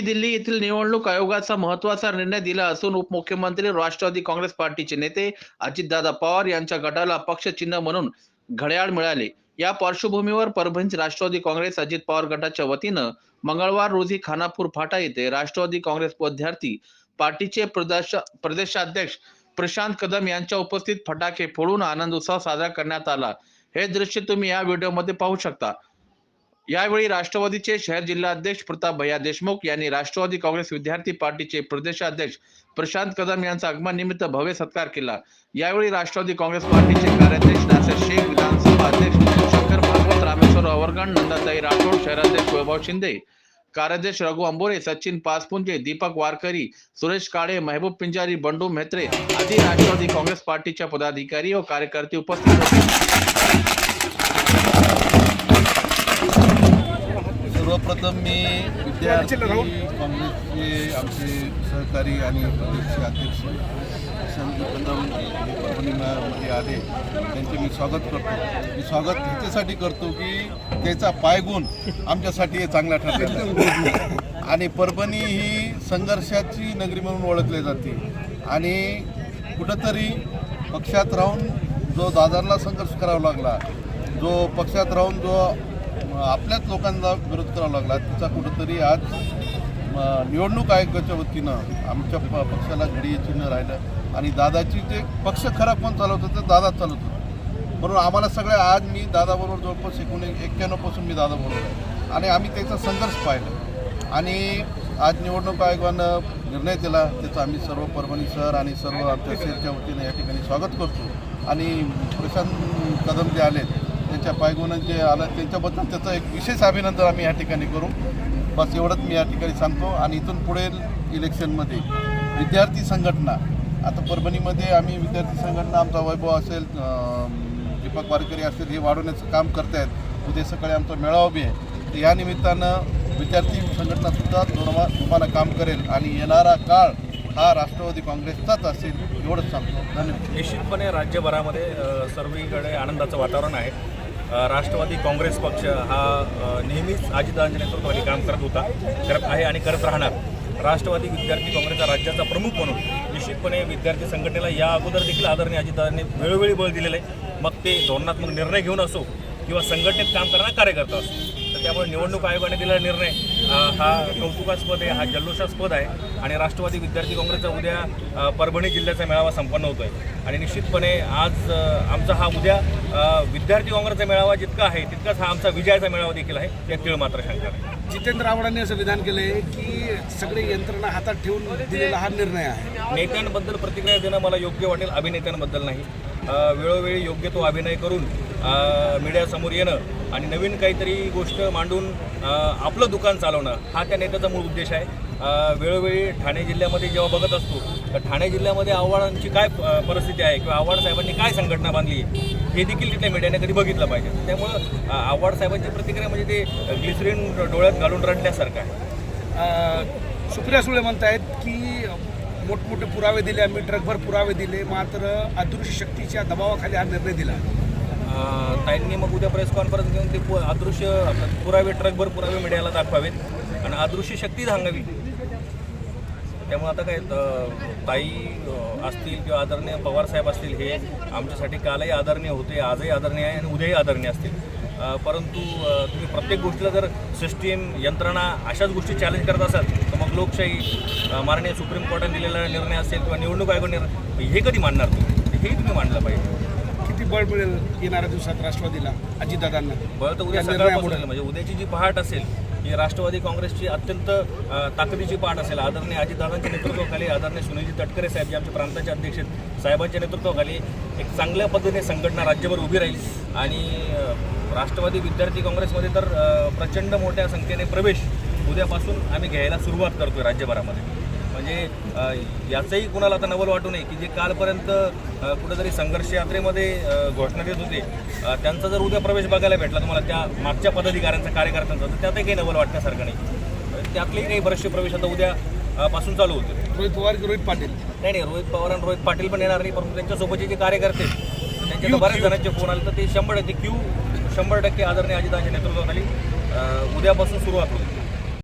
दिल्ली येथील निवडणूक आयोगाचा महत्त्वाचा निर्णय दिला असून उपमुख्यमंत्री राष्ट्रवादी काँग्रेस पार्टीचे नेते अजितदादा पवार यांच्या गटाला पक्षचिन्ह म्हणून घड्याळ मिळाले. या पार्श्वभूमीवर परभणी राष्ट्रवादी काँग्रेस अजित पवार गटाच्या वतीनं मंगळवार रोजी खानापूर फाटा येथे राष्ट्रवादी काँग्रेस विद्यार्थी पार्टीचे प्रदेश प्रदेशाध्यक्ष प्रशांत कदम यांच्या उपस्थित फटाके फोडून आनंद उत्सव साजरा करण्यात आला. हे दृश्य तुम्ही या व्हिडिओमध्ये पाहू शकता. यावेळी राष्ट्रवादीचे शहर जिल्हाध्यक्ष प्रताप भैया देशमुख यांनी राष्ट्रवादी काँग्रेस विद्यार्थी पार्टीचे प्रदेशाध्यक्ष प्रशांत कदम यांचा आगमनानिमित्त भव्य सत्कार केला. यावेळी राष्ट्रवादी काँग्रेस पार्टीचे कार्याध्यक्ष नासर शेख विधानसभा अध्यक्ष शंकर भागवत रामेश्वर अवरगण नंदाताई राठोड शहराध्यक्ष वैभव शिंदे कार्याध्यक्ष रघु अंबोरे सचिन पासपुंजे दीपक वारकरी सुरेश काळे महबूब पिंजारी बंडू मेहत्रे आदी राष्ट्रवादी काँग्रेस पार्टीच्या पदाधिकारी व कार्यकर्ते उपस्थित होते. सर्वप्रथम मी विद्यार्थी काँग्रेसचे आमचे सहकारी आणि प्रदेशचे अध्यक्ष संत कदम हे आले. त्यांचे मी स्वागत करतो. मी स्वागत ह्याच्यासाठी करतो की त्याचा पायगुण आमच्यासाठी हे चांगला ठरला आणि परभणी ही संघर्षाची नगरी म्हणून ओळखली जाते. आणि कुठंतरी पक्षात राहून जो दादरला संघर्ष करावा लागला जो पक्षात राहून जो आपल्याच लोकांना विरोध करावा लागला. तिचा कुठंतरी आज निवडणूक आयोगाच्या वतीनं आमच्या प पक्षाला घडी चिन्ह राहिलं आणि दादाची जे पक्ष खरा कोण चालवत होतं दादाच चालवत होतं. म्हणून आम्हाला सगळ्या आज मी दादाबरोबर जवळपास एकूण एक्क्याण्णवपासून मी दादाबरोबर आहे. आणि आम्ही त्याचा संघर्ष पाहिला. आणि आज निवडणूक आयोगानं निर्णय दिला त्याचं आम्ही सर्व परभणी शहर आणि सर्व आमच्या सेलच्या वतीनं या ठिकाणी स्वागत करतो. आणि प्रशांत कदम जे आलेत त्यांच्या पायगुणात जे आलं त्यांच्याबद्दल त्याचं एक विशेष अभिनंदन आम्ही या ठिकाणी करू. बस एवढंच मी या ठिकाणी सांगतो. आणि इथून पुढे इलेक्शनमध्ये विद्यार्थी संघटना आता परभणीमध्ये आम्ही विद्यार्थी संघटना आमचा वैभव असेल दीपक वारकरी असेल हे वाढवण्याचं काम करत आहेत उद्या सकाळी आमचा मेळावा बी आहे. तर या निमित्तानं विद्यार्थी संघटनासुद्धा जोरमा तुम्हाला काम करेल. आणि येणारा काळ हा राष्ट्रवादी काँग्रेसचाच असेल एवढंच सांगतो. धन्यवाद. निश्चितपणे राज्यभरामध्ये सर्वीकडे आनंदाचं वातावरण आहे. राष्ट्रवादी काँग्रेस पक्ष हा नेहमीच अजितदादांच्या नेतृत्वाखाली काम करत होता करत आहे आणि करत राहणार. राष्ट्रवादी विद्यार्थी काँग्रेसचा राज्याचा प्रमुख म्हणून निश्चितपणे विद्यार्थी संघटनेला या अगोदर देखील आदरणीय अजितदादांनी वेळोवेळी बळ दिलेलं आहे. मग ते धोरणात्मक निर्णय घेऊन असो किंवा संघटनेत काम करणारा कार्यकर्ता असो. त्यामुळे निवडणूक आयोगाने दिलेला निर्णय हा कौतुकास्पद आहे हा जल्लोषास्पद आहे. आणि राष्ट्रवादी विद्यार्थी काँग्रेसचा उद्या परभणी जिल्ह्याचा मेळावा संपन्न होतो आहे आणि निश्चितपणे आज आमचा हा उद्या विद्यार्थी काँग्रेसचा मेळावा जितका आहे तितकाच हा आमचा विजयाचा मेळावा देखील आहे या तीळ मात्र शंका नाही जितेंद्र आव्हाडांनी असं विधान केलंय की सगळी यंत्रणा हातात ठेवून दिलेला हा निर्णय आहे. नेत्यांबद्दल प्रतिक्रिया देणं मला योग्य वाटेल अभिनेत्यांबद्दल नाही. वेळोवेळी योग्य तो अभिनय करून मीडियासमोर येणं आणि नवीन काहीतरी गोष्ट मांडून आपलं दुकान चालवणं हा त्या नेत्याचा मूळ उद्देश आहे. वेळोवेळी ठाणे जिल्ह्यामध्ये जेव्हा बघत असतो तर ठाणे जिल्ह्यामध्ये आव्हाडांची काय परिस्थिती आहे किंवा आव्हाड साहेबांनी काय संघटना बांधली हे देखील तिथल्या मीडियाने कधी बघितलं पाहिजे. त्यामुळं आव्हाड साहेबांची प्रतिक्रिया म्हणजे ते ग्लिसरीन डोळ्यात घालून रडल्यासारखं आहे. सुप्रिया सुळे आहेत की मोठमोठे पुरावे दिले आम्ही ट्रकभर पुरावे दिले. मात्र अदृश्य शक्तीच्या दबावाखाली हा निर्णय दिला. ताईंनी मग उद्या प्रेस कॉन्फरन्स घेऊन ते पु- अदृश्य पुरावे ट्रकभर पुरावे मीडियाला दाखवावेत. आणि अदृश्य शक्ती सांगावी त्यामुळे आता काय ताई असतील किंवा आदरणीय पवार साहेब असतील हे आमच्यासाठी कालही आदरणीय होते आजही आदरणीय आहे आणि उद्याही आदरणीय असतील. परंतु तुम्ही प्रत्येक गोष्टीला जर सिस्टीम यंत्रणा अशाच गोष्टी चॅलेंज करत असाल तर मग लोकशाही माननीय सुप्रीम कोर्टाने दिलेला निर्णय असेल किंवा निवडणूक आयोग निर्णय हे कधी मांडणार तुम्ही? हेही तुम्ही मांडलं पाहिजे. किती बळ मिळेल येणाऱ्या दिवसात राष्ट्रवादीला? अजितदादांना? बरं तर उद्या या सकाळपासून निर्णयामुळे. म्हणजे उद्याची जी पहाट असेल ही राष्ट्रवादी काँग्रेसची अत्यंत ताकदीची पाठ असेल. आदरणीय अजितदादांच्या नेतृत्वाखाली आदरणीय सुनीलजी तटकरे साहेब जे आमच्या प्रांताचे अध्यक्ष आहेत साहेबांच्या नेतृत्वाखाली एक चांगल्या पद्धतीने संघटना राज्यभर उभी राहील. आणि राष्ट्रवादी विद्यार्थी काँग्रेसमध्ये तर प्रचंड मोठ्या संख्येने प्रवेश उद्यापासून आम्ही घ्यायला सुरुवात करतोय राज्यभरामध्ये. म्हणजे याचंही कुणाला आता नवल वाटू नये की जे कालपर्यंत कुठेतरी संघर्ष यात्रेमध्ये घोषणा देत होते त्यांचा जर उद्या प्रवेश बघायला भेटला तुम्हाला त्या मागच्या पदाधिकाऱ्यांचा कार्यकर्त्यांचा तर त्यातही काही नवल वाटण्यासारखं नाही. त्यातलेही काही बरेचसे प्रवेश आता उद्या पासून चालू होते रोहित पवार की रोहित पाटील? नाही नाही रोहित पवार आणि रोहित पाटील पण येणार नाही परंतु त्यांच्यासोबतचे जे कार्यकर्ते त्यांच्या बऱ्याच जणांचे फोन आले तर ते शंभर टक्के क्यू शंभर टक्के आदरणीय अजितांच्या नेतृत्वाखाली उद्यापासून सुरुवात होईल.